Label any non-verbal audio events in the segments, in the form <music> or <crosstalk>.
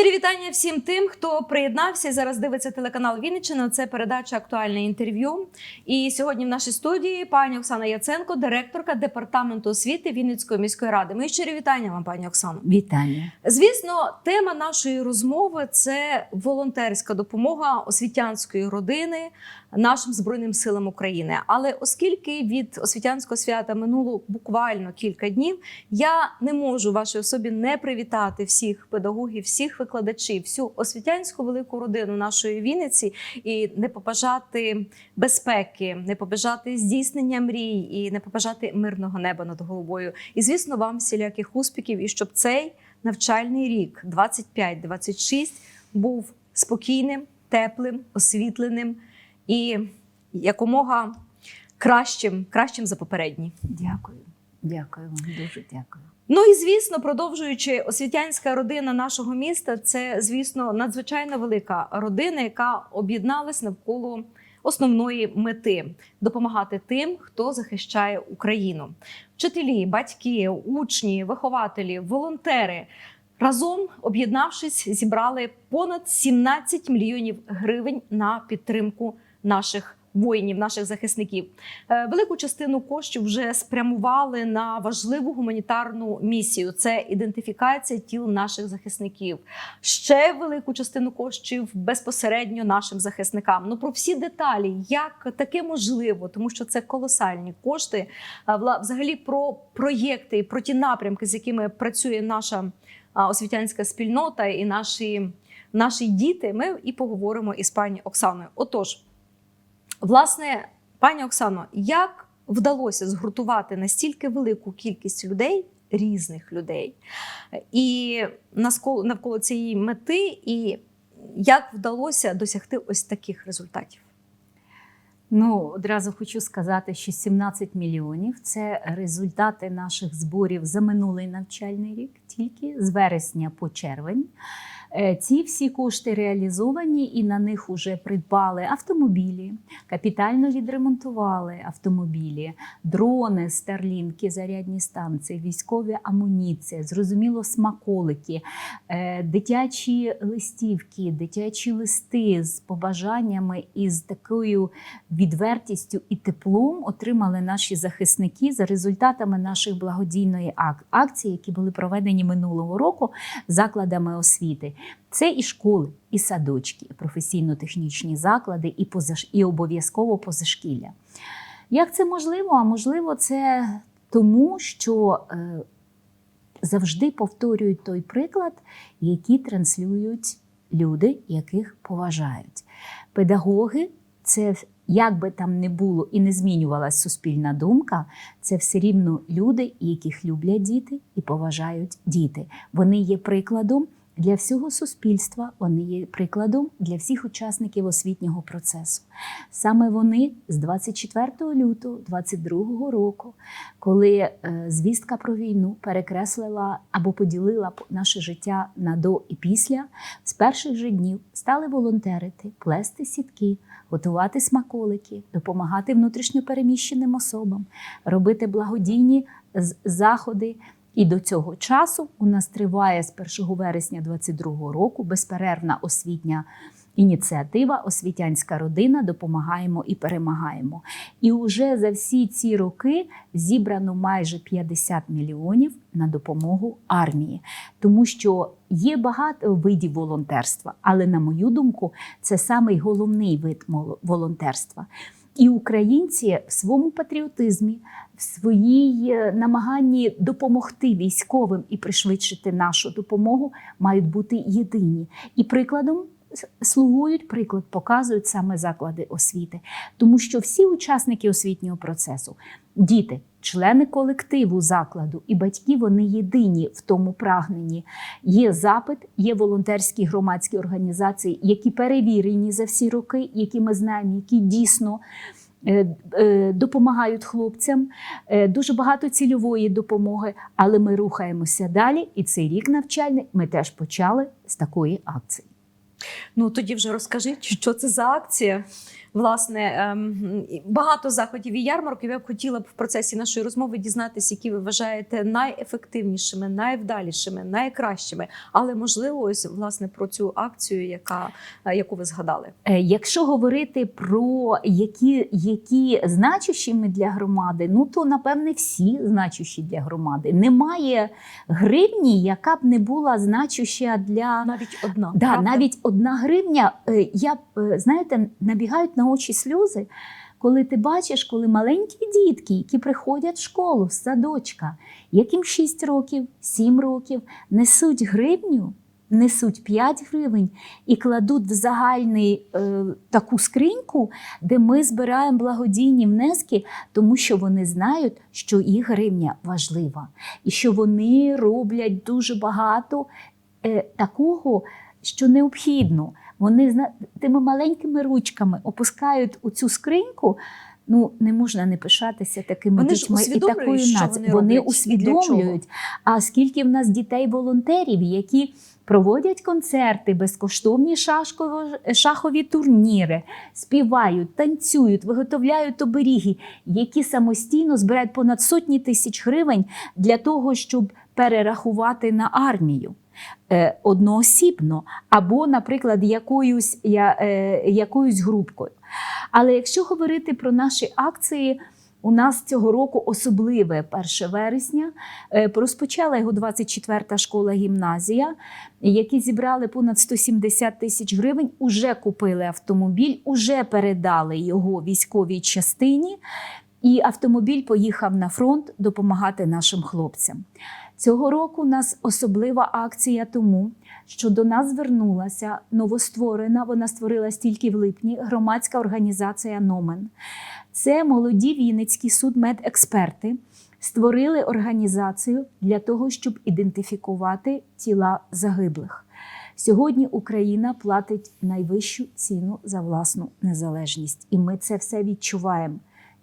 Щирі вітання всім тим, хто приєднався і зараз дивиться телеканал Вінниччина. Це передача актуальне інтерв'ю. І сьогодні в нашій студії пані Оксана Яценко, директорка департаменту освіти Вінницької міської ради. Мої щирі вітання вам, пані Оксано. Вітання. Звісно, тема нашої розмови це волонтерська допомога освітянської родини нашим збройним силам України. Але оскільки від освітянського свята минуло буквально кілька днів, я не можу вашій особі не привітати всіх педагогів, всіх викладачів, всю освітянську велику родину нашої Вінниці і не побажати безпеки, не побажати здійснення мрій і не побажати мирного неба над головою. І звісно, вам всіляких успіхів, і щоб цей навчальний рік 25-26 був спокійним, теплим, освітленим і якомога кращим, кращим за попередній. Дякую. Дякую вам, дуже дякую. Ну і звісно, продовжуючи освітянська родина нашого міста, це звісно надзвичайно велика родина, яка об'єдналась навколо основної мети допомагати тим, хто захищає Україну. Вчителі, батьки, учні, вихователі, волонтери. Разом об'єднавшись, зібрали понад 17 мільйонів гривень на підтримку наших воїнів, наших захисників. Е, Велику частину коштів вже спрямували на важливу гуманітарну місію. Це ідентифікація тіл наших захисників. Ще велику частину коштів безпосередньо нашим захисникам. Ну про всі деталі, як таке можливо, тому що це колосальні кошти. А, Взагалі про проєкти і про ті напрямки, з якими працює наша освітянська спільнота і наші, наші діти. Ми і поговоримо із пані Оксаною. Отож. Власне, пані Оксано, як вдалося згуртувати настільки велику кількість людей, різних людей, і навколо, цієї мети, і як вдалося досягти ось таких результатів? Ну, одразу хочу сказати, що 17 мільйонів це результати наших зборів за минулий навчальний рік, тільки з вересня по червень. Е, Ці всі кошти реалізовані і на них вже придбали автомобілі, капітально відремонтували автомобілі, дрони, старлінки, зарядні станції, військові амуніція, зрозуміло, смаколики, е, дитячі листівки, дитячі листи з побажаннями і з такою відвертістю і теплом отримали наші захисники за результатами наших благодійної акції, які були проведені минулого року закладами освіти. Це і школи, і садочки, і професійно-технічні заклади, і, позаш... і обов'язково позашкілля. Як це можливо? А можливо, це тому, що е, завжди повторюють той приклад, який транслюють люди, яких поважають. Педагоги це як би там не було і не змінювалася суспільна думка, це все рівно люди, яких люблять діти і поважають діти. Вони є прикладом для всього суспільства, вони є прикладом для всіх учасників освітнього процесу. Саме вони з 24 лютого 2022 року, коли е, звістка про війну перекреслила або поділила наше життя на до і після, з перших же днів стали волонтерити, плести сітки, готувати смаколики, допомагати внутрішньопереміщеним особам, робити благодійні заходи. І до цього часу у нас триває з 1 вересня 2022 року безперервна освітня ініціатива Освітянська родина допомагаємо і перемагаємо. І вже за всі ці роки зібрано майже 50 мільйонів на допомогу армії, тому що є багато видів волонтерства, але на мою думку, це самий головний вид волонтерства. І українці в своєму патріотизмі, в своїй е, намаганні допомогти військовим і пришвидшити нашу допомогу, мають бути єдині. І прикладом слугують, приклад показують саме заклади освіти, тому що всі учасники освітнього процесу, діти, члени колективу закладу і батьки, вони єдині в тому прагненні. Є запит, є волонтерські громадські організації, які перевірені за всі роки, які ми знаємо, які дійсно. е, е, Допомагають хлопцям е, дуже багато цільової допомоги, але ми рухаємося далі. І цей рік навчальний ми теж почали з такої акції. Ну тоді вже розкажіть, що це за акція. Власне ем, багато заходів і ярмарків. Я б хотіла б в процесі нашої розмови дізнатися, які ви вважаєте найефективнішими, найвдалішими, найкращими. Але можливо, ось власне про цю акцію, яка е, яку ви згадали. Е, Якщо говорити про які, які значущі ми для громади, ну то напевне всі значущі для громади. Немає гривні, яка б не була значуща для Навіть одна да, правда? навіть одна гривня. е, Я знаєте, набігають на очі сльози. Коли ти бачиш, коли маленькі дітки, які приходять в школу садочка, яким 6 років, 7 років, несуть гривню, несуть 5 гривень і кладуть в загальний е, таку скриньку, де ми збираємо благодійні внески, тому що вони знають, що їх гривня важлива, і що вони роблять дуже багато е, такого, що необхідно. Вони зна- тими маленькими ручками опускають у цю скриньку. Ну, не можна не пишатися такими Вони дітьми і такою нацією. вони Вони усвідомлюють. А скільки в нас дітей-волонтерів, які проводять концерти, безкоштовні шахові турніри, співають, танцюють, виготовляють оберіги, які самостійно збирають понад сотні тисяч гривень для того, щоб перерахувати на армію. Е, Одноосібно або, наприклад, якоюсь, я- е, якоюсь групкою. Але якщо говорити про наші акції, у нас цього року особливе 1 вересня. Е, Розпочала його 24-та школа гімназія, які зібрали понад 170 тисяч гривень, уже купили автомобіль, уже передали його військовій частині, і автомобіль поїхав на фронт допомагати нашим хлопцям. Цього року у нас особлива акція тому, що до нас звернулася новостворена, вона створилась тільки в липні, громадська організація Номен. Це молоді вінницькі судмедексперти створили організацію для того, щоб ідентифікувати тіла загиблих. Сьогодні Україна платить найвищу ціну за власну незалежність, і ми це все відчуваємо.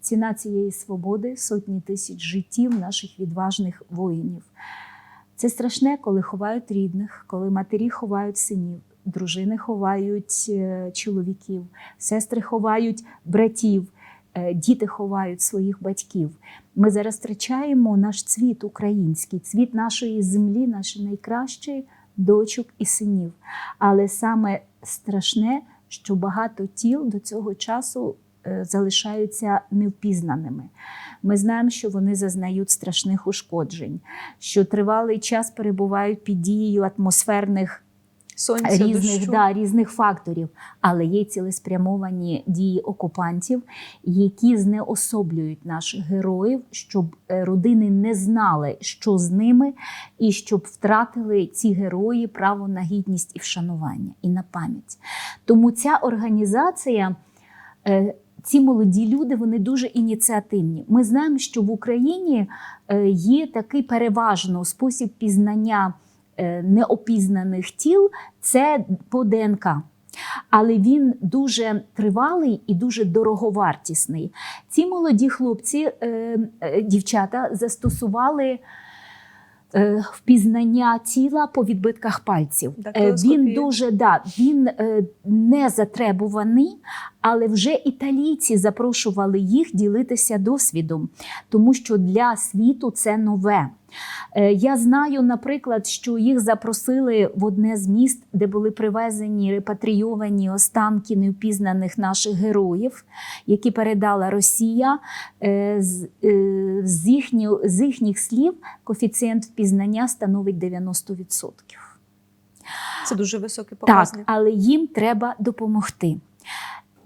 Ціна цієї свободи сотні тисяч життів наших відважних воїнів. Це страшне, коли ховають рідних, коли матері ховають синів, дружини ховають е, чоловіків, сестри ховають братів, е, діти ховають своїх батьків. Ми зараз втрачаємо наш цвіт український, цвіт нашої землі, наші найкращі дочок і синів. Але саме страшне, що багато тіл до цього часу залишаються невпізнаними. Ми знаємо, що вони зазнають страшних ушкоджень, що тривалий час перебувають під дією атмосферних Сонця, різних, дощу. да, різних факторів, але є цілеспрямовані дії окупантів, які знеособлюють наших героїв, щоб е, родини не знали, що з ними, і щоб втратили ці герої право на гідність і вшанування, і на пам'ять. Тому ця організація. Ці молоді люди вони дуже ініціативні. Ми знаємо, що в Україні е, є такий переважно спосіб пізнання е, неопізнаних тіл це по ДНК. Але він дуже тривалий і дуже дороговартісний. Ці молоді хлопці, е, дівчата, застосували впізнання тіла по відбитках пальців. Е. Він дуже да, він е, не затребуваний, але вже італійці запрошували їх ділитися досвідом, тому що для світу це нове. Е, Я знаю, наприклад, що їх запросили в одне з міст, де були привезені репатрійовані останки невпізнаних наших героїв, які передала Росія. Е, З, е, з, їхніх слів коефіцієнт впізнання становить 90%. Це дуже високий Так, показник. але їм треба допомогти.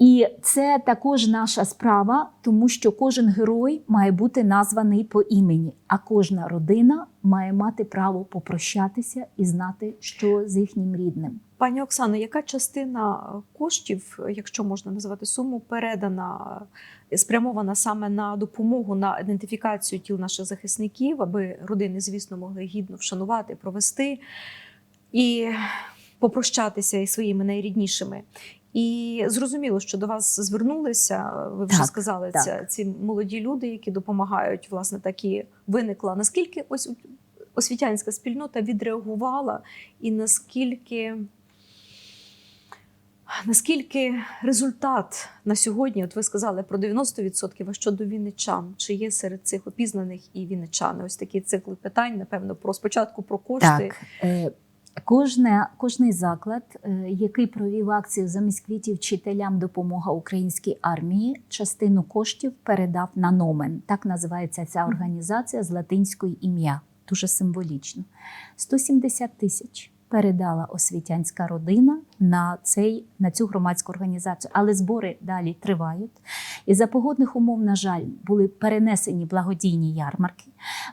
І це також наша справа, тому що кожен герой має бути названий по імені, а кожна родина має мати право попрощатися і знати, що з їхнім рідним. Пані Оксано, яка частина коштів, якщо можна назвати суму, передана, спрямована саме на допомогу на ідентифікацію тіл наших захисників, аби родини, звісно, могли гідно вшанувати, провести і попрощатися із своїми найріднішими. І зрозуміло, що до вас звернулися. Ви вже Так, сказали так. це ці молоді люди, які допомагають. Власне, такі виникла. Наскільки ось освітянська спільнота відреагувала, і наскільки Наскільки результат на сьогодні, от ви сказали про 90%, а щодо вінничан, чи є серед цих опізнаних і вінничани? Ось такий цикл питань, напевно, про спочатку про кошти. Так, е, кожне, кожний заклад, е, який провів акцію замість квітів вчителям допомога українській армії, частину коштів передав на номен. Так називається ця організація з латинської ім'я. Дуже символічно. 170 тисяч передала освітянська родина на, цей, на цю громадську організацію. Але збори далі тривають. І за погодних умов, на жаль, були перенесені благодійні ярмарки.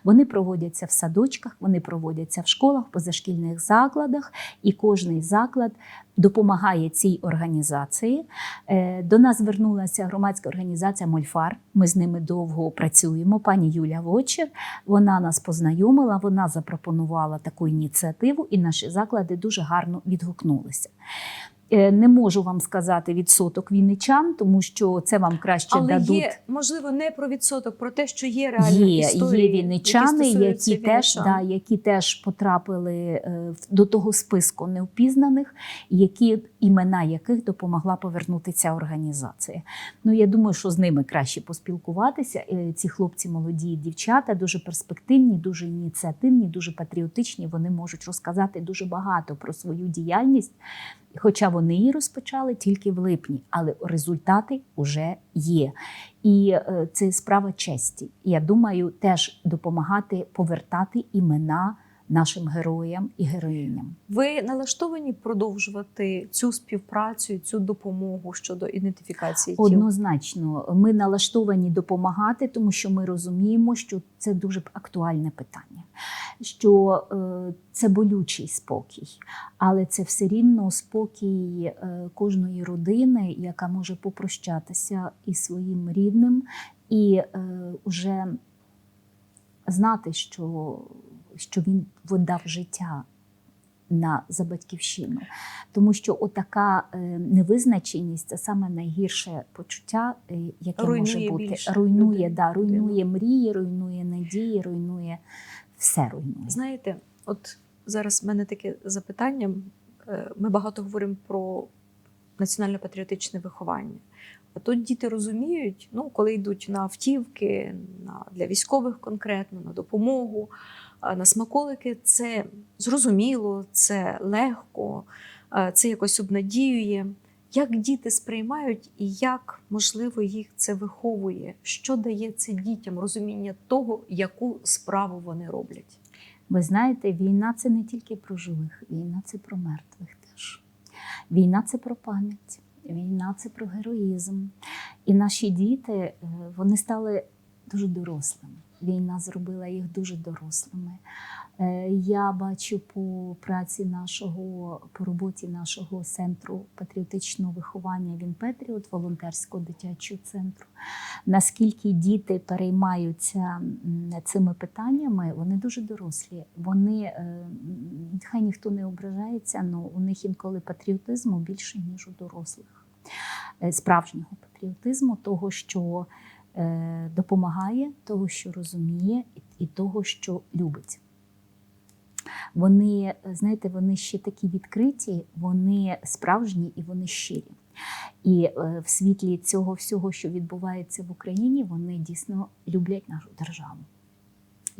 Вони проводяться в садочках, вони проводяться в школах, позашкільних закладах, і кожний заклад допомагає цій організації. Е, До нас звернулася громадська організація Мольфар. Ми з ними довго працюємо. Пані Юля Вочер. Вона нас познайомила, вона запропонувала таку ініціативу, і наші заклади дуже гарно відгукнулися. Е, Не можу вам сказати відсоток вінничан, тому що це вам краще Але дадуть. є, можливо, не про відсоток, про те, що є реальні Є, історії, є вінничани, які, які, теж, вінничан. да, які теж потрапили е, до того списку невпізнаних, які імена яких допомогла повернути ця організація. Ну я думаю, що з ними краще поспілкуватися. Е, Ці хлопці молоді дівчата дуже перспективні, дуже ініціативні, дуже патріотичні. Вони можуть розказати дуже багато про свою діяльність. Хоча вони її розпочали тільки в липні, але результати вже є. І е, це справа честі. Я думаю, теж допомагати повертати імена нашим героям і героїням. Ви налаштовані продовжувати цю співпрацю, цю допомогу щодо ідентифікації тіл? Однозначно, ми налаштовані допомагати, тому що ми розуміємо, що це дуже актуальне питання, що е, це болючий спокій, але це все рівно спокій е, кожної родини, яка може попрощатися із своїм рідним і е, вже знати, що, що він видав життя на за батьківщину. Тому що отака е, невизначеність це саме найгірше почуття, е, яке Руйнує може бути. більше руйнує, людей, да, руйнує мрії, руйнує надії, руйнує все руйнує. Знаєте, от зараз в мене таке запитання. Е, Ми багато говоримо про національно-патріотичне виховання. А тут діти розуміють, ну, коли йдуть на автівки, на, для військових конкретно, на допомогу, на смаколики, це зрозуміло, це легко, це якось обнадіює. Як діти сприймають і як, можливо, їх це виховує? Що дає це дітям розуміння того, яку справу вони роблять? Ви знаєте, війна це не тільки про живих, війна це про мертвих теж. Війна це про пам'ять, війна це про героїзм. І наші діти е, вони стали дуже дорослими. Війна зробила їх дуже дорослими. Е, Я бачу по праці нашого, по роботі нашого центру патріотичного виховання Він Петріот, волонтерського дитячого центру. Наскільки діти переймаються цими питаннями, вони дуже дорослі. Вони е, хай ніхто не ображається, але у них інколи патріотизму більше ніж у дорослих. Е, Справжнього патріотизму, того, що допомагає, того, що розуміє, і- того, що любить. Вони, е, знаєте, вони ще такі відкриті, вони справжні і вони щирі. І е, в світлі цього всього, що відбувається в Україні, вони дійсно люблять нашу державу.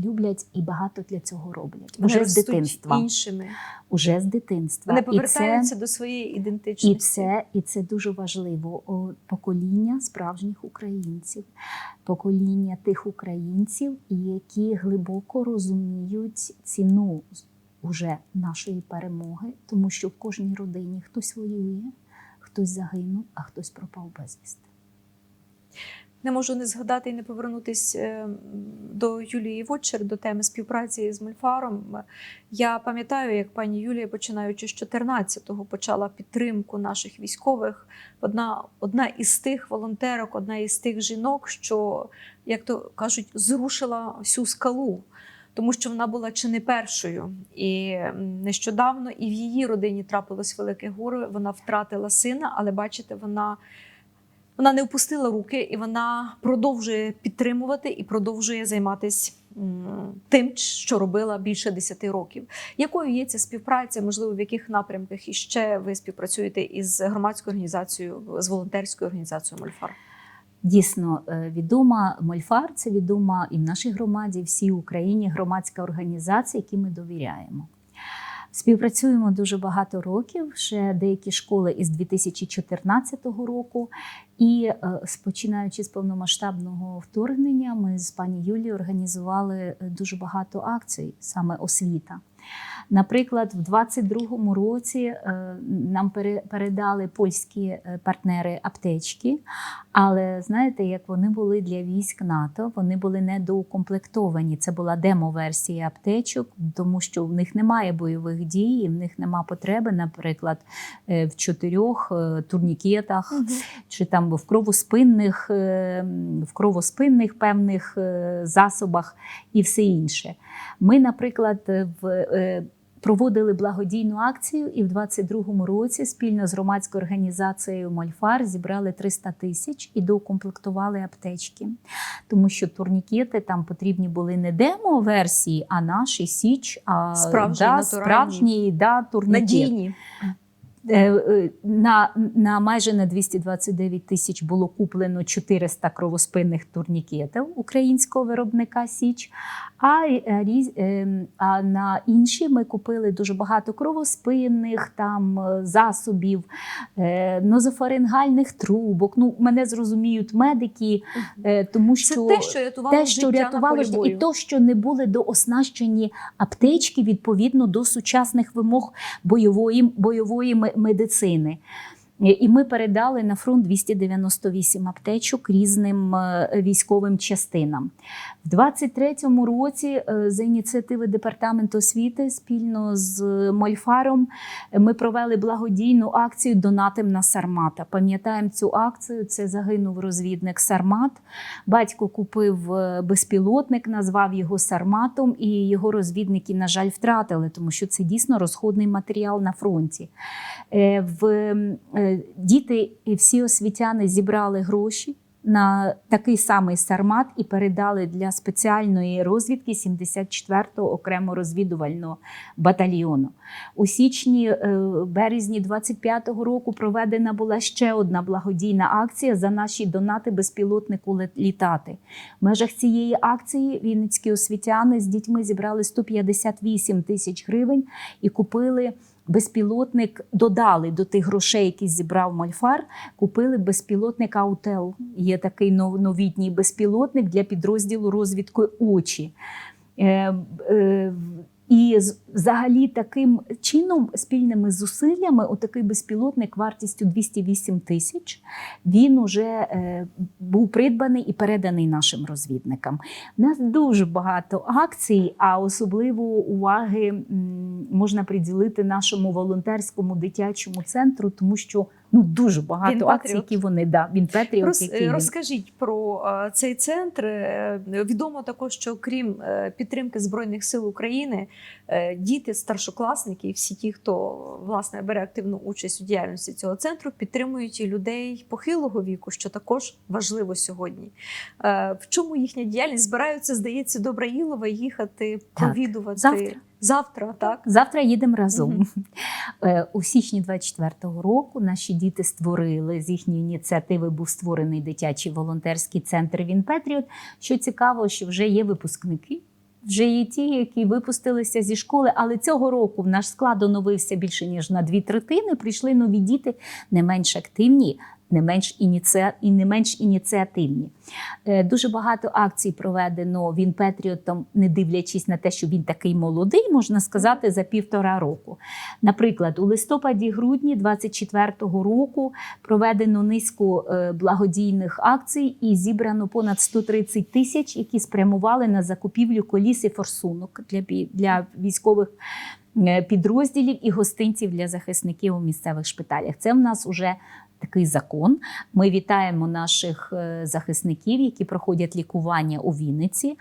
Люблять і багато для цього роблять. Вони Уже з дитинства. іншими. Уже з дитинства. Вони І це- повертаються до своєї ідентичності. і це, і це дуже важливо. О, Покоління справжніх українців, покоління тих українців, які глибоко розуміють ціну уже нашої перемоги, тому що в кожній родині хтось воює, хтось загинув, а хтось пропав безвісти. Не можу не згадати і не повернутись е, до Юлії Вотчер, до теми співпраці з Мольфаром. Я пам'ятаю, як пані Юлія, починаючи з 14-го, почала підтримку наших військових. Одна, одна із тих волонтерок, одна із тих жінок, що, як то кажуть, зрушила всю скалу. Тому що вона була чи не першою, і нещодавно і в її родині трапилось велике горе. Вона втратила сина, але бачите, вона вона не впустила руки і вона продовжує підтримувати і продовжує займатися тим, що робила більше 10 років. Якою є ця співпраця? Можливо, в яких напрямках і ще ви співпрацюєте із громадською організацією, з волонтерською організацією Мольфар? Дійсно е, відома Мольфар, це відома і в нашій громаді, і всій Україні громадська організація, якій ми довіряємо. Співпрацюємо дуже багато років, ще деякі школи із 2014 року. І е, з- починаючи з повномасштабного вторгнення, ми з пані Юлією організували е, дуже багато акцій, саме освіта. Наприклад, в 22-му році е, нам пере- передали польські партнери аптечки, але знаєте, як вони були для військ НАТО, вони були недоукомплектовані. Це була демо-версія аптечок, тому що в них немає бойових дій, і в них нема потреби, наприклад, в чотирьох турнікетах чи там в кровоспинних, е, в кровоспинних певних е, засобах і все інше. Ми, наприклад, в е, Проводили благодійну акцію, і в 22-му році спільно з громадською організацією Мольфар зібрали 300 тисяч і доукомплектували аптечки, тому що турнікети там потрібні були не демо-версії, а наші січ, а Справжні, да, справжні да, турнікет. Надійні. Е, е, На, на майже на 229 тисяч було куплено 400 кровоспинних турнікетів українського виробника Січ. А, е, різ- е, а на інші ми купили дуже багато кровоспинних там засобів, нозофарингальних трубок. Ну, мене зрозуміють медики, тому Це те, що рятувало те, що життя рятувало на і то, що не були дооснащені аптечки відповідно до сучасних вимог бойової, бойової медицини. Е, І ми передали на фронт 298 аптечок різним е, військовим частинам. В 23-му році е, за ініціативи департаменту освіти спільно з Мольфаром е, ми провели благодійну акцію Донатим на Сармата. Пам'ятаємо цю акцію. Це загинув розвідник Сармат. Батько купив е, безпілотник, назвав його Сарматом, і його розвідники, на жаль, втратили, тому що це дійсно розходний матеріал на фронті. В діти і всі освітяни зібрали гроші. На такий самий сармат і передали для спеціальної розвідки 74-го окремо розвідувального батальйону. У січні е, березні 25-го року проведена була ще одна благодійна акція за наші донати безпілотнику літати. В межах цієї акції вінницькі освітяни з дітьми зібрали 158 тисяч гривень і купили. Безпілотник додали до тих грошей, які зібрав Мольфар, купили безпілотник Аутел. Є такий нов- новітній безпілотник для підрозділу розвідки очі. І взагалі таким чином, спільними зусиллями, отакий безпілотник вартістю 208 тисяч, він уже е, був придбаний і переданий нашим розвідникам. У нас дуже багато акцій, а особливо уваги можна приділити нашому волонтерському дитячому центру, тому що ну дуже багато Він акцій, патріот. які вони да, він патріот, Роз, який він. розкажіть про цей центр. Е, Відомо також, що крім е, підтримки Збройних сил України, е, діти, старшокласники, і всі ті, хто власне бере активну участь у діяльності цього центру, підтримують і людей похилого віку, що також важливо сьогодні. В чому їхня діяльність? Збираються, здається, до Браїлова їхати Так. Завтра. Завтра, так? Завтра їдемо разом. <laughs> Е, У січні 24-го року наші діти створили з їхньої ініціативи був створений дитячий волонтерський центр Він Петріот. Що цікаво, що вже є випускники. Вже є ті, які випустилися зі школи, але цього року в наш склад оновився більше ніж на дві третини. Прийшли нові діти не менш активні, не менш ініці... і не менш ініціативні. Е, Дуже багато акцій проведено він Петріотом, не дивлячись на те, що він такий молодий, можна сказати, за півтора року. Наприклад, у листопаді-грудні 24-го року проведено низку е, благодійних акцій і зібрано понад 130 тисяч, які спрямували на закупівлю коліс і форсунок для, для військових е, підрозділів і гостинців для захисників у місцевих шпиталях. Це в нас уже такий закон. Ми вітаємо наших е, захисників, які проходять лікування у Вінниці.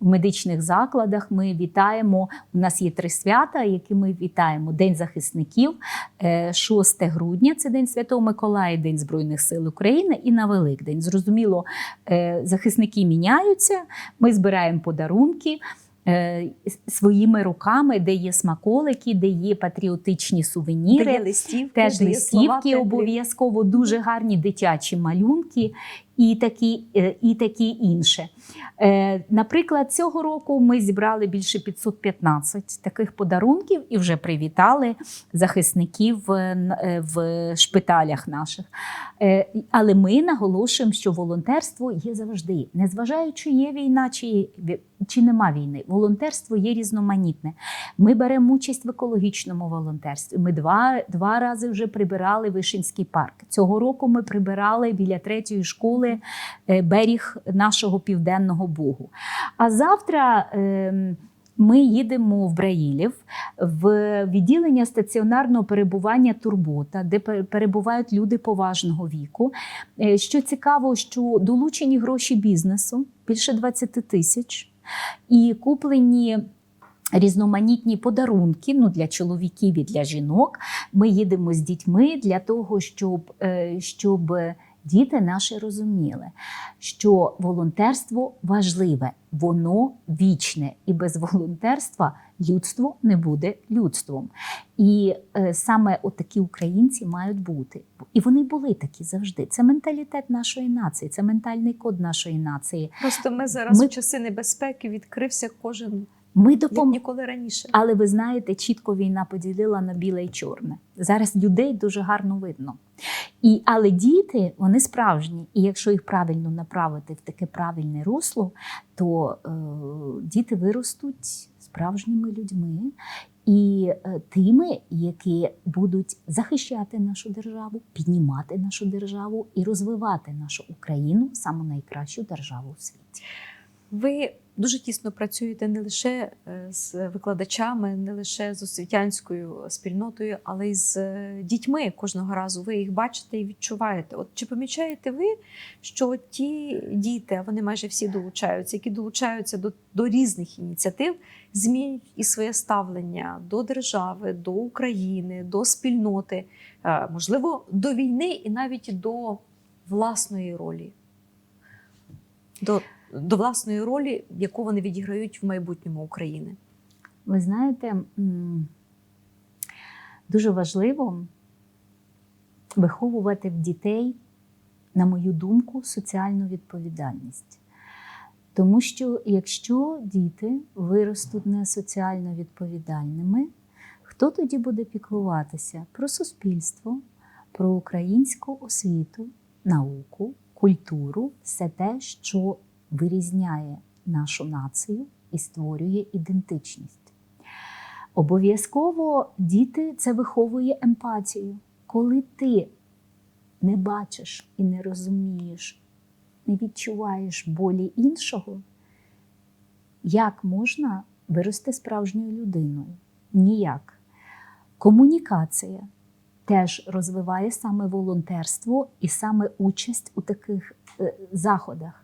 В медичних закладах ми вітаємо. У нас є три свята, які ми вітаємо: День захисників, е, 6 грудня це День Святого Миколая, День Збройних сил України і на Великдень. Зрозуміло, е, захисники міняються. Ми збираємо подарунки. Е, Своїми руками, де є смаколики, де є патріотичні сувеніри. Де є листівки, Теж листівки обов'язково, дуже гарні дитячі малюнки і такі, е, і такі інше. Е, Наприклад, цього року ми зібрали більше 515 таких подарунків і вже привітали захисників е, в шпиталях наших. Але ми наголошуємо, що волонтерство є завжди, незважаючи, є війна чи, чи нема війни. Волонтерство є різноманітне. Ми беремо участь в екологічному волонтерстві. Ми два, два рази вже прибирали Вишинський парк. Цього року ми прибирали біля третьої школи е, берег нашого південного Бугу. А завтра. ем, Ми їдемо в Браїлів в відділення стаціонарного перебування Турбота, де перебувають люди поважного віку. Е, Що цікаво, що долучені гроші бізнесу більше 20 тисяч, і куплені різноманітні подарунки ну, для чоловіків і для жінок. Ми їдемо з дітьми для того, щоб, е, щоб діти наші розуміли, що волонтерство важливе, воно вічне, і без волонтерства людство не буде людством. І е, саме от такі українці мають бути. І вони були такі завжди. Це менталітет нашої нації, це ментальний код нашої нації. Просто ми зараз Ми- в часи небезпеки відкрився кожен Ми допом... ніколи раніше. Але ви знаєте, чітко війна поділила на біле і чорне. Зараз людей дуже гарно видно. І, але діти, вони справжні. І якщо їх правильно направити в таке правильне русло, то е, діти виростуть справжніми людьми і е, тими, які будуть захищати нашу державу, піднімати нашу державу і розвивати нашу Україну саму найкращу державу у світі. Ви дуже тісно працюєте не лише е, з викладачами, не лише з освітянською спільнотою, але й з е, дітьми кожного разу. Ви їх бачите і відчуваєте. От чи помічаєте ви, що ті діти, а вони майже всі долучаються, які долучаються до, до різних ініціатив, змінюють і своє ставлення до держави, до України, до спільноти, е, можливо, до війни і навіть до власної ролі. До до власної ролі, яку вони відіграють в майбутньому України. Ви знаєте, дуже важливо виховувати в дітей, на мою думку, соціальну відповідальність. Тому що якщо діти виростуть не соціально відповідальними, хто тоді буде піклуватися про суспільство, про українську освіту, науку, культуру, все те, що вирізняє нашу націю і створює ідентичність. Обов'язково діти це виховує емпатію. Коли ти не бачиш і не розумієш, не відчуваєш болі іншого, як можна вирости справжньою людиною? Ніяк. Комунікація теж розвиває саме волонтерство і саме участь у таких е, заходах.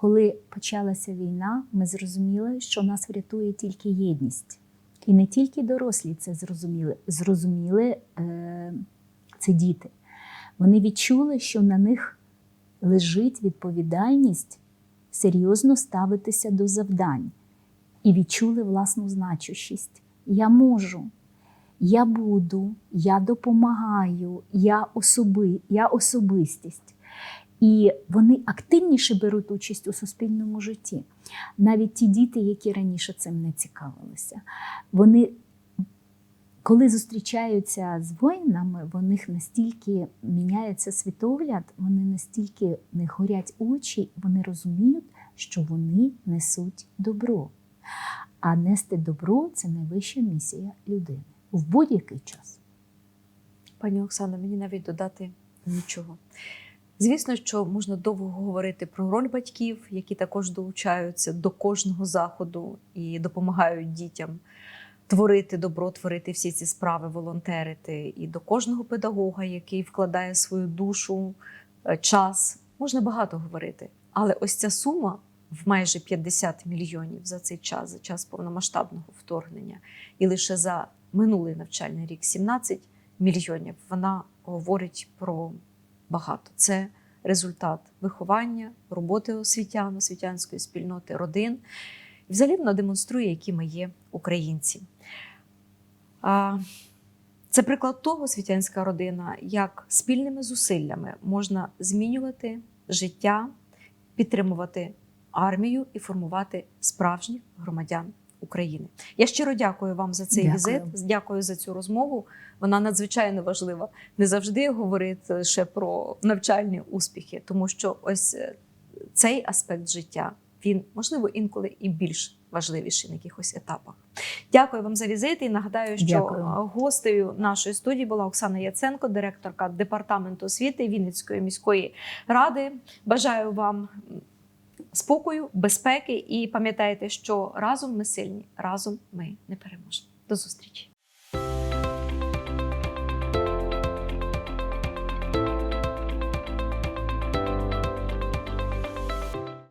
Коли почалася війна, ми зрозуміли, що нас врятує тільки єдність. І не тільки дорослі це зрозуміли, зрозуміли е, це діти. Вони відчули, що на них лежить відповідальність серйозно ставитися до завдань, і відчули власну значущість. Я можу, я буду, я допомагаю, я, особи, я особистість. І вони активніше беруть участь у суспільному житті. Навіть ті діти, які раніше цим не цікавилися, вони, коли зустрічаються з воїнами, в них настільки міняється світогляд, вони настільки не горять очі, вони розуміють, що вони несуть добро. А нести добро це найвища місія людини в будь-який час. Пані Оксано, мені навіть додати нічого. Звісно, що можна довго говорити про роль батьків, які також долучаються до кожного заходу і допомагають дітям. творити добро, творити всі ці справи, волонтерити, і до кожного педагога, який вкладає свою душу, е, час. Можна багато говорити. Але ось ця сума в майже 50 мільйонів за цей час, за час повномасштабного вторгнення, і лише за минулий навчальний рік 17 мільйонів, вона говорить про багато. Це результат виховання, роботи освітян, освітянської спільноти, родин. І взагалі вона демонструє, які ми є українці. Це приклад того, освітянська родина, як спільними зусиллями можна змінювати життя, підтримувати армію і формувати справжніх громадян України. Я щиро дякую вам за цей Дякую. візит. Дякую за цю розмову. Вона надзвичайно важлива. Не завжди говорити лише про навчальні успіхи, тому що ось е, цей аспект життя він можливо інколи і більш важливіший на якихось етапах. Дякую вам за візит і нагадаю, що Дякую. гостею нашої студії була Оксана Яценко, директорка департаменту освіти Вінницької міської ради. Бажаю вам спокою, безпеки і пам'ятайте, що разом ми сильні, разом ми не переможемо. До зустрічі.